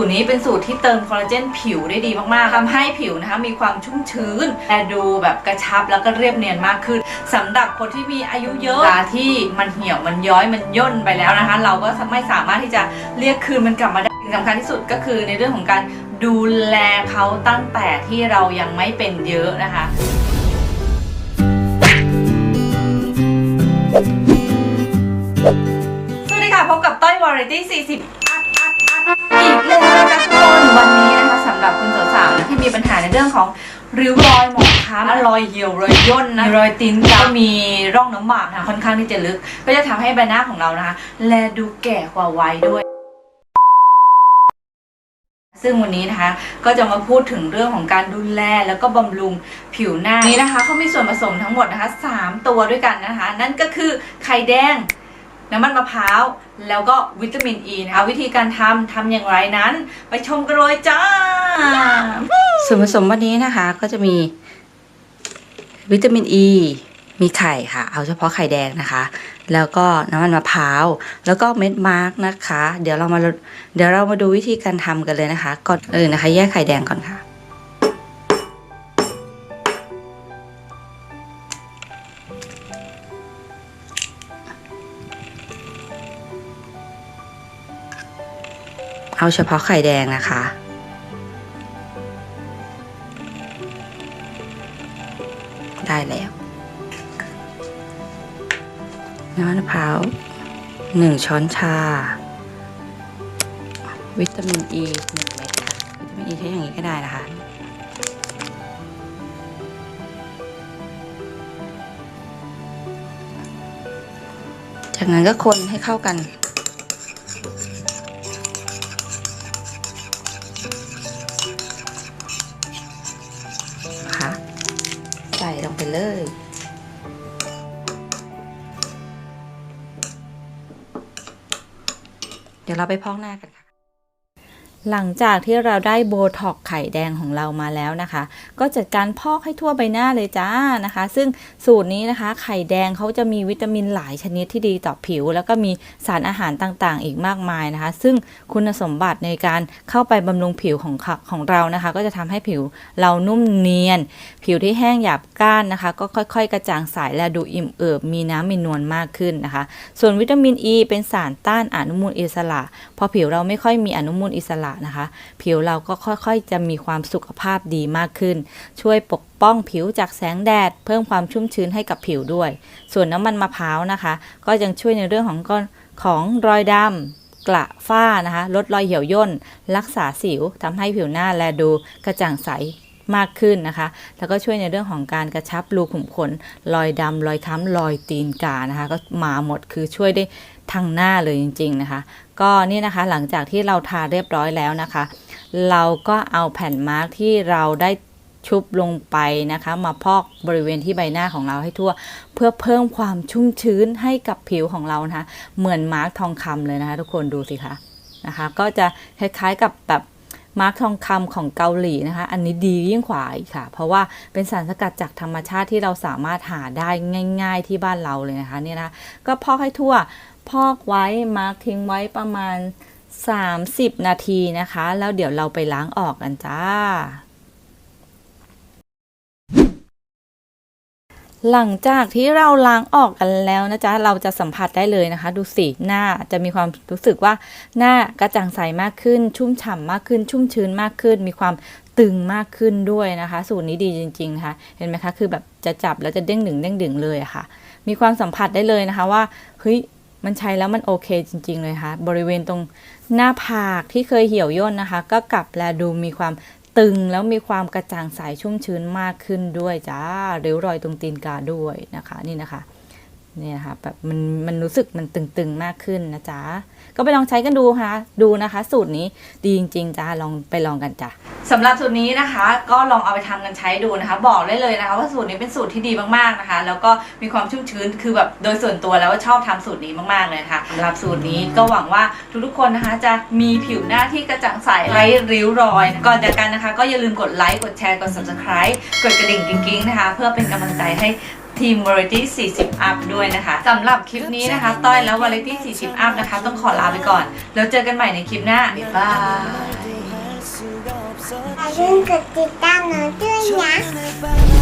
สูตรนี้เป็นสูตรที่เติมคอลลาเจนผิวได้ดีมากๆทำให้ผิวนะคะมีความชุ่มชื้นและดูแบบกระชับแล้วก็เรียบเนียนมากขึ้นสำหรับคนที่มีอายุเยอะเวลาที่มันเหี่ยวมันย้อยมันย่นไปแล้วนะคะ เราก็ไม่สามารถที่จะเรียกคืนมันกลับมาได้สิ่งสำคัญที่สุดก็คือในเรื่องของการดูแลเขาตั้งแต่ที่เรายังไม่เป็นเยอะนะคะสวัสดีค่ะพบกับต้อยวาไรตี้40 เรื่องของริ้วรอยหมองคล้ำรอยเหี่ยวรอยย่นนะรอยตีนกามีร่องน้ำหมากนะคะค่อนข้างที่จะลึก ก็จะทำให้ใบหน้าของเรานะคะ แลดูแก่กว่าวัยด้วย ซึ่งวันนี้นะคะ ก็จะมาพูดถึงเรื่องของการดูแลแล้วก็บำรุงผิวหน้านี้นะคะเขามีส่วนผสมทั้งหมดนะคะสามตัวด้วยกันนะคะ นั่นก็คือไข่แดงน้ำมันมะพร้าว แล้วก็วิตามินอ e ีนะคะ วิธีการทำทำอย่างไรนั้น ไปชมกันเลยจ้า ส่วนผสมวันนี้นะคะก็จะมีวิตามินอ e, ีมีไข่ค่ะ เอาเฉพาะไข่แดงนะคะ แล้วก็น้ำมันมะพร้าว แล้วก็เม็ดมาร์กนะคะ เดี๋ยวเรามาเดี๋ยวเรามาดูวิธีการทำกันเลยนะคะ ก่อนอื่นนะคะ แยกไข่แดงก่อนค่ะเอาเฉพาะไข่แดงนะคะ ได้แล้วน้ำมะพร้าวหนึ่งช้อนชา วิตามินอีหนึ่งเม็ดค่ะ วิตามินอีใช้อย่างนี้ก็ได้นะคะจากนั้นก็คนให้เข้ากัน เดี๋ยวเราไปพอกหน้ากันค่ะ หลังจากที่เราได้โบท็อกไข่แดงของเรามาแล้วนะคะ ก็จัดการพอกให้ทั่วใบหน้าเลยจ้านะคะ ซึ่งสูตรนี้นะคะ ไข่แดงเขาจะมีวิตามินหลายชนิดที่ดีต่อผิว แล้วก็มีสารอาหารต่างๆ อีกมากมายนะคะ ซึ่งคุณสมบัติในการเข้าไปบำรุงผิวของของเรานะคะ ก็จะทำให้ผิวเรานุ่มเนียน ผิวที่แห้งหยาบก้านนะคะ ก็ค่อยๆ กระจ่างใสและดูอิ่มเอิบมีน้ำมีนวลมากขึ้นนะคะ ส่วนวิตามินอ e ีเป็นสารต้านอนุมูลอิสระ พอผิวเราไม่ค่อยมีอนุมูลอิสระนะคะ ผิวเราก็ค่อยๆ จะมีความสุขภาพดีมากขึ้น ช่วยปกป้องผิวจากแสงแดด เพิ่มความชุ่มชื้นให้กับผิวด้วย ส่วนน้ำมันมะพร้าวนะคะ ก็ยังช่วยในเรื่องของก้อนของรอยดำกระฝ้านะคะ ลดรอยเหี่ยวย่น รักษาสิวทำให้ผิวหน้าแลดูกระจ่างใสมากขึ้นนะคะ แล้วก็ช่วยในเรื่องของการกระชับรูขุมขน รอยดำรอยค้ำรอยตีนกานะคะ ก็มาหมดคือช่วยได้ ทั้งหน้าเลยจริง ๆ นะคะ ก็นี่นะคะหลังจากที่เราทาเรียบร้อยแล้วนะคะ เราก็เอาแผ่นมาร์กที่เราได้ชุบลงไปนะคะ มาพอกบริเวณที่ใบหน้าของเราให้ทั่ว เพื่อเพิ่มความชุ่มชื้นให้กับผิวของเรานะคะ เหมือนมาร์กทองคำเลยนะคะ ทุกคนดูสิคะนะคะ ก็จะคล้ายๆกับแบบมาร์กทองคำของเกาหลีนะคะ อันนี้ดียิ่งกว่าอีกค่ะ เพราะว่าเป็นสารสกัดจากธรรมชาติที่เราสามารถหาได้ง่าย ๆ ที่บ้านเราเลยนะคะเนี่ยนะก็พอกให้ทั่ว พอกไว้มาร์กทิ้งไว้ประมาณ 30 นาทีนะคะ แล้วเดี๋ยวเราไปล้างออกกันจ้า หลังจากที่เราล้างออกกันแล้วนะจ๊ะ เราจะสัมผัสได้เลยนะคะ ดูสิหน้าจะมีความรู้สึกว่าหน้ากระจ่างใสมากขึ้น ชุ่มฉ่ำมากขึ้น ชุ่มชื้นมากขึ้น มีความตึงมากขึ้นด้วยนะคะ สูตรนี้ดีจริงๆนะคะเห็นไหมคะ คือแบบจะจับแล้วจะเด้งดึงเด้งดึงเลยะค่ะ มีความสัมผัสได้เลยนะคะว่าเฮ้ย มันใช้แล้วมันโอเคจริง ๆ เลยค่ะ บริเวณตรงหน้าผากที่เคยเหี่ยวย่นนะคะ ก็กลับแลดูมีความตึงแล้วมีความกระจ่างใสชุ่มชื้นมากขึ้นด้วยจ้าริ้วรอยตรงตีนกาด้วยนะคะนี่นะคะ นี่นะคะแบบมันมันรู้สึกมันตึงๆมากขึ้นนะจ๊ะก็ไปลองใช้กันดูค่ะดูนะคะ สูตรนี้ดีจริงๆจ้าลองไปลองกันจ้ะสำหรับสูตรนี้นะคะ ก็ลองเอาไปทำกันใช้ดูนะคะ บอกได้เลยนะคะ ว่าสูตรนี้เป็นสูตรที่ดีมากๆนะคะ แล้วก็มีความชุ่มชื้นคือแบบโดยส่วนตัวแล้วว่าชอบทำสูตรนี้มากๆเลยนะคะสำหรับสูตรนี้ก็หวังว่าทุกๆคนนะคะ จะมีผิวหน้าที่กระจ่างใสไร้ริ้วรอย ก่อนจากกันนะคะ ก็อย่าลืมกดไลค์กดแชร์กด subscribe กดกระดิ่งกิ๊งๆนะคะ เพื่อเป็นกำลังใจให้ ทีม Variety 40 Up ด้วยนะคะสำหรับคลิปนี้นะคะ ต้อยแล้ว Variety 40 Up นะคะ ต้องขอลาไปก่อน แล้วเจอกันใหม่ในคลิปหน้า บ๊ายบายอย่าลืมกดติดตามน้องด้วยนะ